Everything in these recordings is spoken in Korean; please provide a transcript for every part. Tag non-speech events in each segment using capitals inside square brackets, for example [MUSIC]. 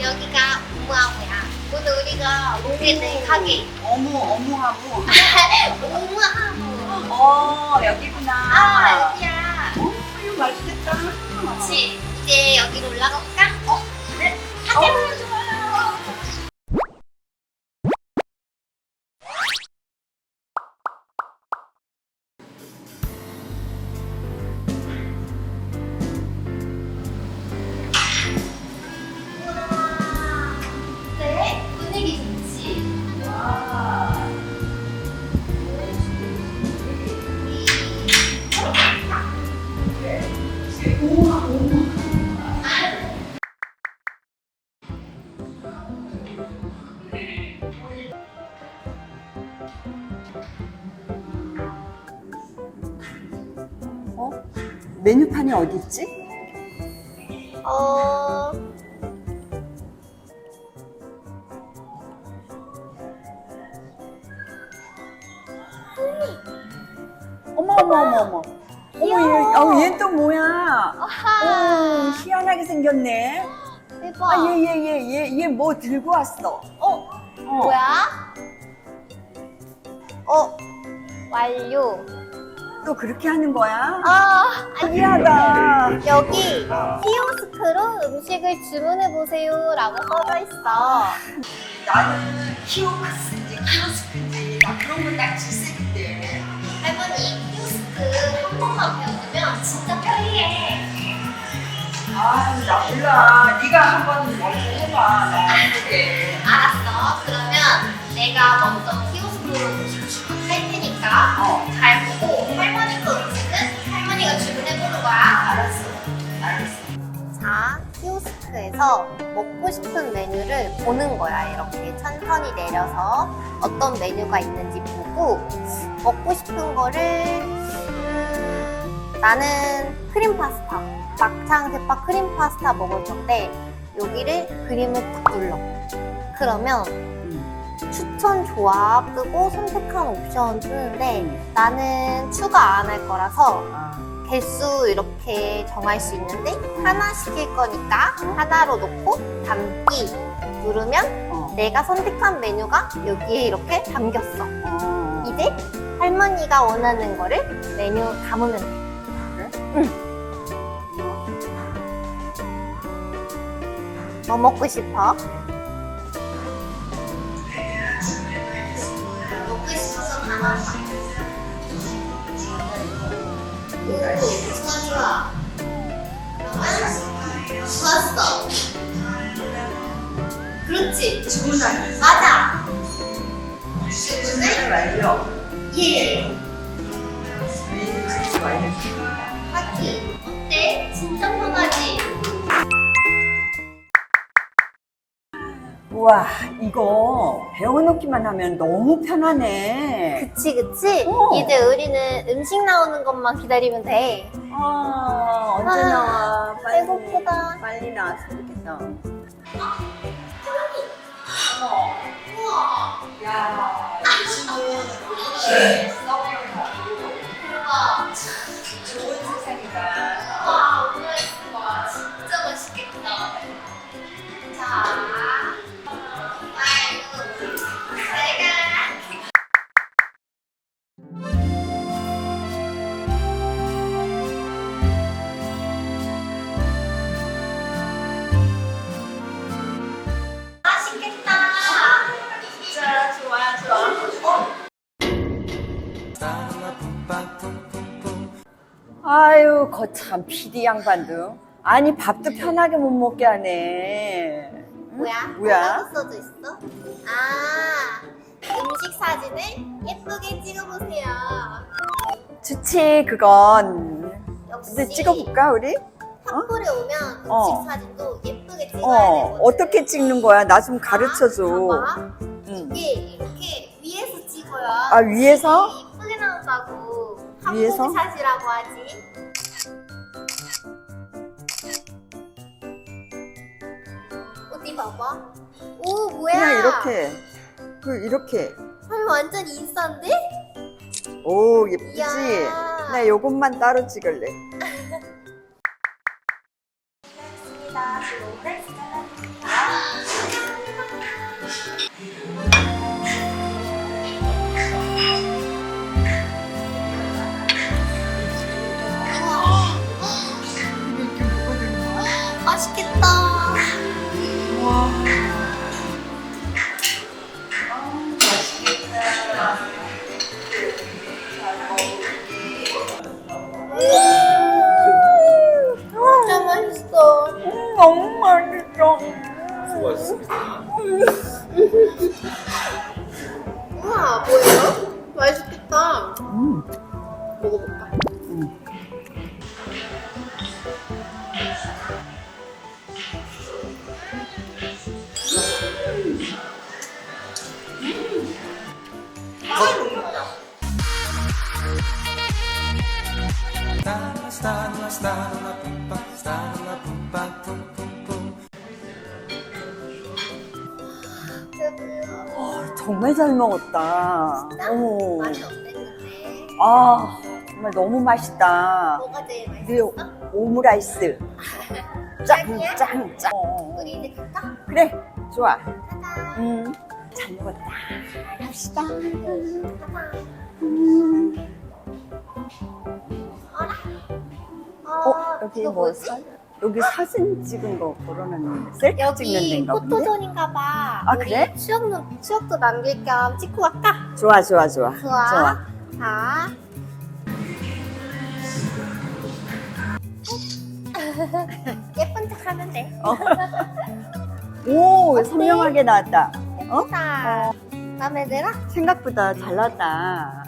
여기가 우무하무야. 오늘 우리가 오게 된 가게. 어무 어무하무. 우무하무. 어 여기구나. 아, 여기야. 어, 이거 맛있겠다. 그렇지. 이제 여기로 올라가 볼까? 어, 그래. 가자. 어, 메뉴판이 어디 있지? 어, 어머 어머 어머 어머. 어머 얘, 어, 얘또 뭐야? 아하. 오, 희한하게 생겼네. 대박. 아, 얘, 얘, 얘, 얘, 얘 뭐 들고 왔어? 어, 어. 뭐야? 어, 완료. 또 그렇게 하는 거야? 아, 신기하다. 여기 키오스크로 음식을 주문해 보세요라고 써져 있어. 나는 키오스크인지 키오스크인지 나 그런 건딱 질색인데. 할머니 키오스크 한 번만 배워두면 진짜 편리해. 아, 나 몰라. 네가 한번 먼저 해봐. 나. 알았어. 그러면 내가 먼저 키오스크 보는 거야. 이렇게 천천히 내려서 어떤 메뉴가 있는지 보고 먹고 싶은 거를 음, 나는 크림 파스타, 막창 대파 크림 파스타 먹을 건데 여기를 그림을 딱 눌러. 그러면 음. 추천 조합 뜨고 선택한 옵션 뜨는데 나는 추가 안 할 거라서 아, 개수 이렇게 정할 수 있는데 하나 시킬 거니까 하나로 놓고 담기 누르면 어. 내가 선택한 메뉴가 여기에 이렇게 담겼어. 어. 이제 할머니가 원하는 거를 메뉴 담으면 돼. 뭐 먹고 싶어? 먹고 싶어서 담아봐. 오, 좋아, 좋아. 그러면 좋았어. 그렇지. 주문하기. 맞아. 주문을 완료. 예. 메뉴 주문 완료. 하기. 어때? 진짜 편하지? 우와, 이거 배워놓기만 하면 너무 편하네. 그치, 그치? 어. 이제 우리는 음식 나오는 것만 기다리면 돼. 아, 언제 아, 나와? 빨리. 배고프다. 빨리 나왔으면 좋겠다. 우와, 야, 이 친구 서빙을 하고 대박. 좋은 세상이다. 아유, 거참 PD 양반도. 아니, 밥도 편하게 못 먹게 하네. 응? 뭐야? 뭐야? 뭐라고 써져 있어? 아, 음식 사진을 예쁘게 찍어보세요. 좋지, 그건. 역시 이제 찍어볼까, 우리? 탑골에 오면 음식 어. 사진도 예쁘게 찍어야 어, 되거든. 어떻게 찍는 거야? 나 좀 가르쳐 줘. 봐봐. 응. 이게 이렇게 위에서 찍어야 아, 위에서? 위에서? 샷이라고 하지. 어디 봐봐. 오 뭐야? 그냥 이렇게. 그, 이렇게. 헐 완전 인싸인데? 오, 예쁘지? 이야. 나 요것만 따로 찍을래. 정말 잘 먹었다. 어머. 맛이 어땠는데? 아, 정말 너무 맛있다. 뭐가 제일 우리 맛있었어? 오므라이스. 짱, 짱이야? 짱, 짱. 어. 우리 이제 갈까? 그래, 좋아. 가자. 음, 잘 먹었다. 갑시다. 가자. 음. 어, 어, 여기 뭐? 사, 여기 사진 찍은 거 걸어놨는데, 셀프 찍는 여기 데인가 본데? 포토존인가 봐. 아, 우리 그래? 추억도, 추억도 남길 겸 찍고 갈까? 좋아, 좋아, 좋아. 좋아. 좋아. 자. [LAUGHS] 예쁜 척 하면 돼. 오, [LAUGHS] 어때? 선명하게 나왔다. 어? 예쁘다. 마음에 들어? 생각보다 잘 나왔다.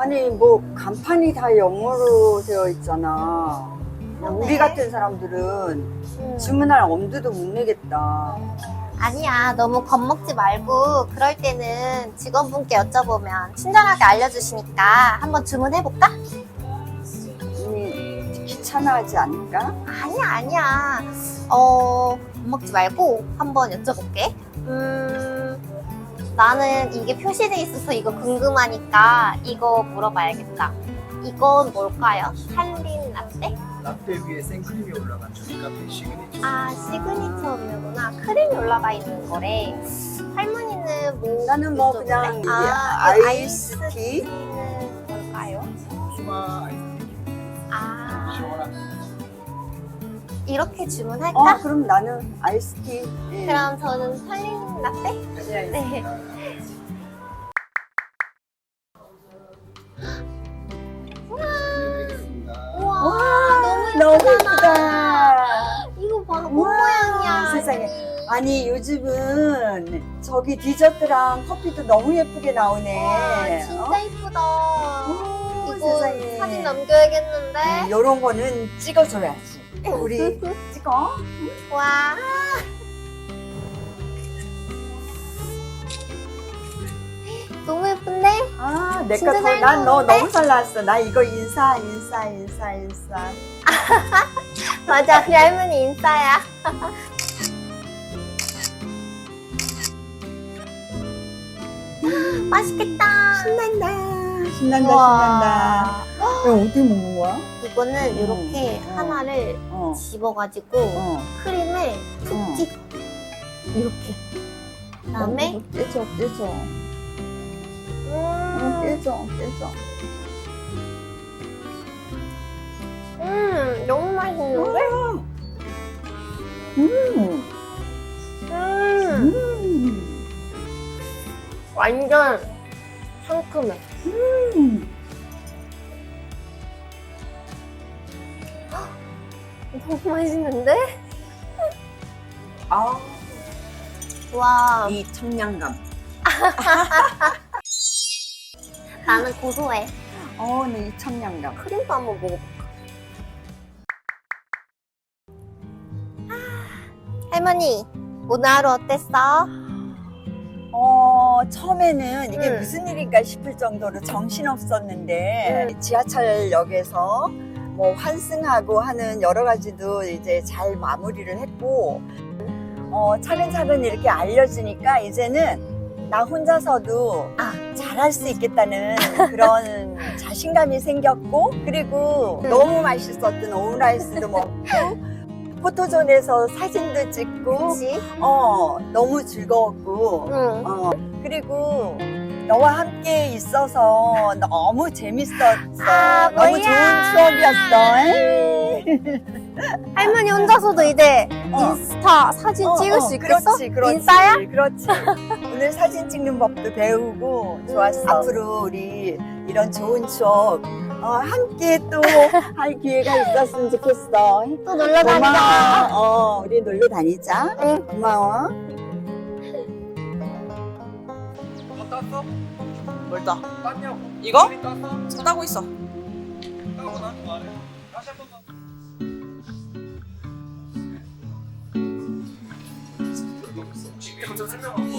아니 뭐 간판이 다 영어로 되어 있잖아. 우리 같은 사람들은 음. 주문할 엄두도 못 내겠다. 아니야, 너무 겁먹지 말고 그럴 때는 직원분께 여쭤보면 친절하게 알려주시니까 한번 주문해볼까? 이 귀찮아하지 않을까? 아니야, 아니야. 어, 겁먹지 말고 한번 여쭤볼게. 음, 나는 이게 표시돼 있어서 이거 궁금하니까 이거 물어봐야겠다. 이건 뭘까요? 한린 라떼? 라떼 위에 생크림이 올라간 저희 카페 시그니처. 아, 시그니처 음료구나. 크림이 올라가 있는 거래. 할머니는 뭐? 나는 뭐 여쭤볼래? 그냥 이 아, 그 아이스티? 아이스티는 뭘까요? 추마 아이스크림 아, 시원한 이렇게 주문할까? 어 그럼 나는 아이스티. 예. 그럼 저는 한린 라떼? 네. 드 너무. 예쁘다. 이거 봐, 뭔 우와, 모양이야. 세상에. 아니 요즘은 저기 디저트랑 커피도 너무 예쁘게 나오네. 와, 진짜 어? 이쁘다. 오, 이거 세상에. 사진 남겨야겠는데? 이런 거는 찍어줘야지. 우리 [LAUGHS] 찍어. 와. 너무 예쁜데? 아, 진짜 내거 잘 난너 나오는데? 너무 잘 나왔어. 나 이거 인사, 인사, 인사, 인사. [LAUGHS] 맞아, 우리 할머니 인싸야. [LAUGHS] 맛있겠다. 신난다. 신난다. 신난다. 야, 어떻게 먹는 거야? 이거는 음, 이렇게 어. 하나를 어, 집어가지고 어. 크림을 툭 어. 찍어. 이렇게. 그다음에 어, 깨져, 깨져. 어, 음, 깨져, 깨져. 음, 너무 맛있는데? 음, 음, 음, 완전 상큼해. 음. 너무 맛있는데? 아, 와, 이 청량감. 나는 고소해. 어, 네, 이 청량감. 크림도 한번 먹어볼까? 할머니, 오늘 하루 어땠어? 어, 처음에는 이게 응. 무슨 일인가 싶을 정도로 정신없었는데, 지하철역에서 뭐 환승하고 하는 여러 가지도 이제 잘 마무리를 했고, 어, 차근차근 이렇게 알려주니까 이제는 나 혼자서도 아, 잘할 수 있겠다는 그런 [LAUGHS] 자신감이 생겼고, 그리고 응. 너무 맛있었던 오므라이스도 먹고, 포토존에서 사진도 찍고, 그치? 어, 너무 즐거웠고, 응. 어, 그리고 너와 함께 있어서 너무 재밌었어. 아, 너무 뭐야. 좋은 추억이었어. 할머니 혼자서도 이제 어. 인스타 사진 어, 찍을 어, 수 있겠어? 그렇지, 그렇지. 인싸야? 그렇지. 오늘 사진 찍는 법도 배우고 좋았어. 음. 앞으로 우리 이런 좋은 추억 어, 함께 또 할 기회가 있었으면 좋겠어. 또 놀러 고마워. 다니자. 어, 우리 놀러 다니자. 응. 고마워. 다 땄어? 뭘 따? 땄냐고 이거? 땄어? 지금 따고 있어. 따고 나한테 말해 다시 한 번 더 지금 설명한 거